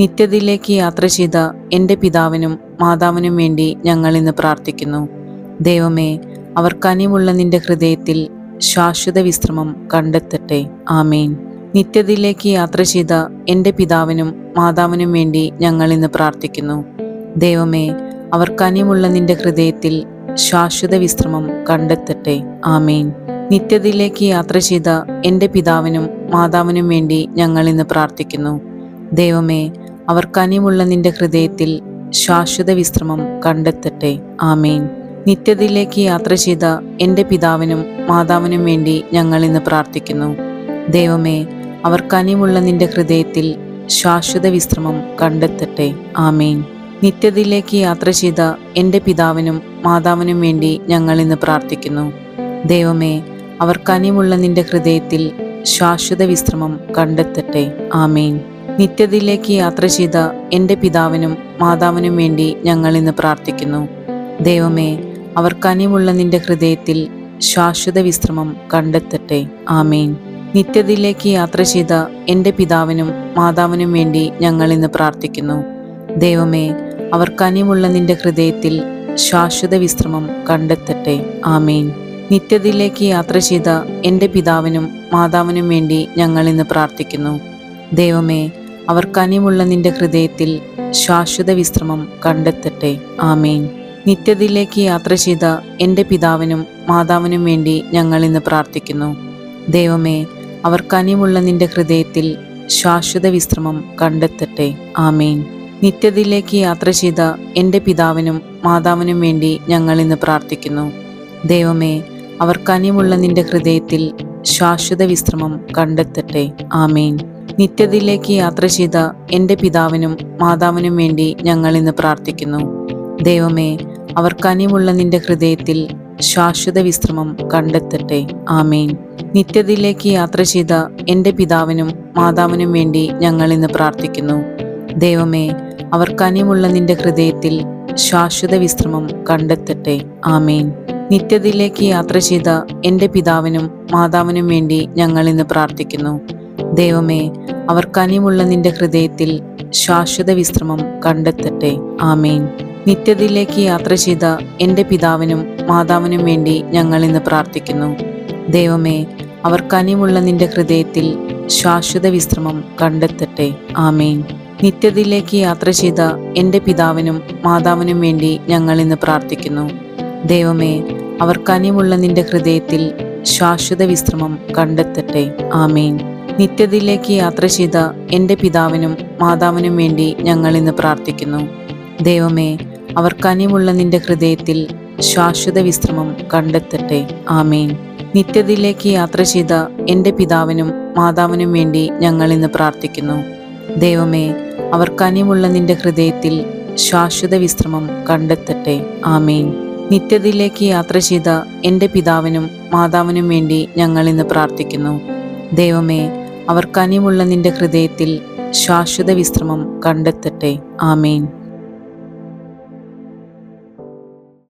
നിത്യതയിലേക്ക് യാത്ര ചെയ്ത എന്റെ പിതാവിനും മാതാവിനും വേണ്ടി ഞങ്ങൾ ഇന്ന് പ്രാർത്ഥിക്കുന്നു. ദൈവമേ അവർക്കനിമുള്ള നിന്റെ ഹൃദയത്തിൽ ശാശ്വത വിശ്രമം കണ്ടെത്തട്ടെ. ആമേൻ. നിത്യതയിലേക്ക് യാത്ര ചെയ്ത എന്റെ പിതാവിനും മാതാവിനും വേണ്ടി ഞങ്ങൾ ഇന്ന് പ്രാർത്ഥിക്കുന്നു. ദൈവമേ അവർക്കനിമുള്ള നിന്റെ ഹൃദയത്തിൽ ശാശ്വത വിശ്രമം കണ്ടെത്തട്ടെ. ആമേൻ. നിത്യതയിലേക്ക് യാത്ര ചെയ്ത എന്റെ പിതാവിനും മാതാവിനും വേണ്ടി ഞങ്ങൾ ഇന്ന് പ്രാർത്ഥിക്കുന്നു. ദൈവമേ അവർ കനിവുള്ള നിന്റെ ഹൃദയത്തിൽ ശാശ്വത വിശ്രമം കണ്ടെത്തട്ടെ. ആമേൻ. നിത്യതയിലേക്ക് യാത്ര ചെയ്ത എന്റെ പിതാവിനും മാതാവിനും വേണ്ടി ഞങ്ങൾ ഇന്ന് പ്രാർത്ഥിക്കുന്നു. ദൈവമേ അവർ കനിവുള്ള നിന്റെ ഹൃദയത്തിൽ ശാശ്വത വിശ്രമം കണ്ടെത്തട്ടെ. ആമേൻ. നിത്യതയിലേക്ക് യാത്ര ചെയ്ത എന്റെ പിതാവിനും മാതാവിനും വേണ്ടി ഞങ്ങൾ ഇന്ന് പ്രാർത്ഥിക്കുന്നു. ദൈവമേ അവർ കനിവുള്ള നിന്റെ ഹൃദയത്തിൽ ശാശ്വത വിശ്രമം കണ്ടെത്തട്ടെ. ആമേൻ. നിത്യതയിലേക്ക് യാത്ര ചെയ്ത എന്റെ പിതാവിനും മാതാവിനും വേണ്ടി ഞങ്ങൾ ഇന്ന് പ്രാർത്ഥിക്കുന്നു. ദൈവമേ അവർക്കനിവുള്ള നിന്റെ ഹൃദയത്തിൽ ശാശ്വത വിശ്രമം കണ്ടെത്തട്ടെ. ആമേൻ. നിത്യതയിലേക്ക് യാത്ര ചെയ്ത എന്റെ പിതാവിനും മാതാവിനും വേണ്ടി ഞങ്ങൾ ഇന്ന് പ്രാർത്ഥിക്കുന്നു. ദൈവമേ അവർക്കനിവുള്ള നിന്റെ ഹൃദയത്തിൽ ശാശ്വത വിശ്രമം കണ്ടെത്തട്ടെ. ആമേൻ. നിത്യതയിലേക്ക് യാത്ര ചെയ്ത എന്റെ പിതാവിനും മാതാവിനും വേണ്ടി ഞങ്ങൾ ഇന്ന് പ്രാർത്ഥിക്കുന്നു. ദൈവമേ അവർ കനിവുള്ള നിന്റെ ഹൃദയത്തിൽ ശാശ്വത വിശ്രമം കണ്ടെത്തട്ടെ. ആമേൻ. നിത്യതയിലേക്ക് യാത്ര ചെയ്ത എന്റെ പിതാവിനും മാതാവിനും വേണ്ടി ഞങ്ങൾ ഇന്ന് പ്രാർത്ഥിക്കുന്നു. ദൈവമേ അവർ കനിവുള്ള നിന്റെ ഹൃദയത്തിൽ ശാശ്വത വിശ്രമം കണ്ടെത്തട്ടെ. ആമേൻ. നിത്യതയിലേക്ക് യാത്ര ചെയ്ത എന്റെ പിതാവിനും മാതാവിനും വേണ്ടി ഞങ്ങൾ ഇന്ന് പ്രാർത്ഥിക്കുന്നു. ദൈവമേ അവർ കനിവുള്ള നിന്റെ ഹൃദയത്തിൽ ശാശ്വത വിശ്രമം കണ്ടെത്തട്ടെ. ആമേൻ. നിത്യതയിലേക്ക് യാത്ര ചെയ്ത എന്റെ പിതാവിനും മാതാവിനും വേണ്ടി ഞങ്ങൾ ഇന്ന് പ്രാർത്ഥിക്കുന്നു. ദൈവമേ അവർക്കനിമുള്ള നിന്റെ ഹൃദയത്തിൽ ശാശ്വത വിശ്രമം കണ്ടെത്തട്ടെ. ആമേൻ. നിത്യതയിലേക്ക് യാത്ര ചെയ്ത എന്റെ പിതാവിനും മാതാവിനും വേണ്ടി ഞങ്ങൾ ഇന്ന് പ്രാർത്ഥിക്കുന്നു. ദൈവമേ അവർക്കനിമുള്ള നിന്റെ ഹൃദയത്തിൽ ശാശ്വത വിശ്രമം കണ്ടെത്തട്ടെ. ആമേൻ. നിത്യതയിലേക്ക് യാത്ര ചെയ്ത എന്റെ പിതാവിനും മാതാവിനും വേണ്ടി ഞങ്ങൾ ഇന്ന് പ്രാർത്ഥിക്കുന്നു. ദൈവമേ അവർ നിന്റെ ഹൃദയത്തിൽ ശാശ്വത വിശ്രമം കണ്ടെത്തട്ടെ. ആമേൻ. നിത്യതയിലേക്ക് യാത്ര ചെയ്ത എന്റെ പിതാവിനും മാതാവിനും വേണ്ടി ഞങ്ങൾ ഇന്ന് പ്രാർത്ഥിക്കുന്നു. ദൈവമേ അവർ നിന്റെ ഹൃദയത്തിൽ ശാശ്വത വിശ്രമം കണ്ടെത്തട്ടെ. ആമേൻ. നിത്യതയിലേക്ക് യാത്ര ചെയ്ത എന്റെ പിതാവിനും മാതാവിനും വേണ്ടി ഞങ്ങൾ ഇന്ന് പ്രാർത്ഥിക്കുന്നു. ദൈവമേ അവർ നിന്റെ ഹൃദയത്തിൽ ശാശ്വത വിശ്രമം കണ്ടെത്തട്ടെ. ആമേൻ. നിത്യതയിലേക്ക് യാത്ര ചെയ്ത എന്റെ പിതാവിനും മാതാവിനും വേണ്ടി ഞങ്ങൾ ഇന്ന് പ്രാർത്ഥിക്കുന്നു. ദൈവമേ അവർ കനിവുള്ള നിന്റെ ഹൃദയത്തിൽ ശാശ്വത വിശ്രമം കണ്ടെത്തട്ടെ. ആമേൻ. നിത്യതയിലേക്ക് യാത്ര ചെയ്ത എന്റെ പിതാവിനും മാതാവിനും വേണ്ടി ഞങ്ങൾ ഇന്ന് പ്രാർത്ഥിക്കുന്നു. ദൈവമേ അവർ കനിവുള്ള നിന്റെ ഹൃദയത്തിൽ ശാശ്വത വിശ്രമം കണ്ടെത്തട്ടെ. ആമേൻ. നിത്യതയിലേക്ക് യാത്ര ചെയ്ത എന്റെ പിതാവിനും മാതാവിനും വേണ്ടി ഞങ്ങൾ ഇന്ന് പ്രാർത്ഥിക്കുന്നു. ദൈവമേ അവർ കനിവുള്ള നിന്റെ ഹൃദയത്തിൽ ശാശ്വത വിശ്രമം കണ്ടെത്തട്ടെ. ആമേൻ.